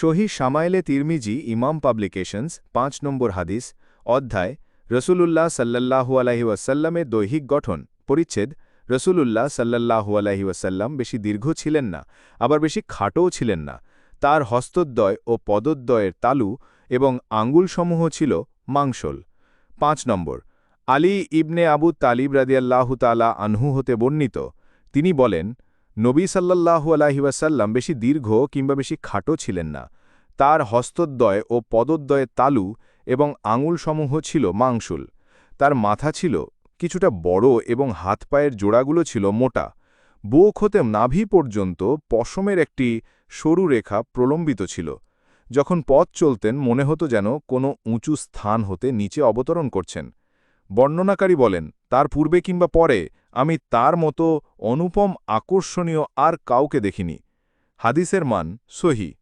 শহী সামাইলে তিরমিজি ইমাম পাবলিকেশনস, পাঁচ নম্বর হাদিস, অধ্যায়, রসুলুল্লাহ সাল্লাহু আলাহি ওয়াসাল্লামের দৈহিক গঠন, পরিচ্ছেদ, রসুলুল্লাহ সাল্লাহু আলাহি ওয়াসাল্লাম বেশি দীর্ঘ ছিলেন না, আবার বেশি খাটোও ছিলেন না। তার হস্তদ্বয় ও পদদ্বয়ের তালু এবং আঙ্গুলসমূহ ছিল মাংসল। পাঁচ নম্বর, আলী ইবনে আবু তালিব রাদিয়াল্লাহু তালা আনহু হতে বর্ণিত। তিনি বলেন নবী সাল্লাল্লাহু আলাহিওয়াসাল্লাম বেশি দীর্ঘ কিংবা বেশি খাটো ছিলেন না। তার হস্তদ্বয় ও পদদ্বয়ে তালু এবং আঙুলসমূহ ছিল মাংসুল। তার মাথা ছিল কিছুটা বড় এবং হাত পায়ের জোড়াগুলো ছিল মোটা। বুক হতে নাভি পর্যন্ত পশমের একটি সরু রেখা প্রলম্বিত ছিল। যখন পথ চলতেন, মনে হতো যেন কোনো উঁচু স্থান হতে নিচে অবতরণ করছেন। বর্ণনাকারী বলেন তার পূর্বে কিংবা পরে, আমি তার মতো অনুপম আকর্ষণীয় আর কাউকে দেখিনি। হাদিসের মান সহি।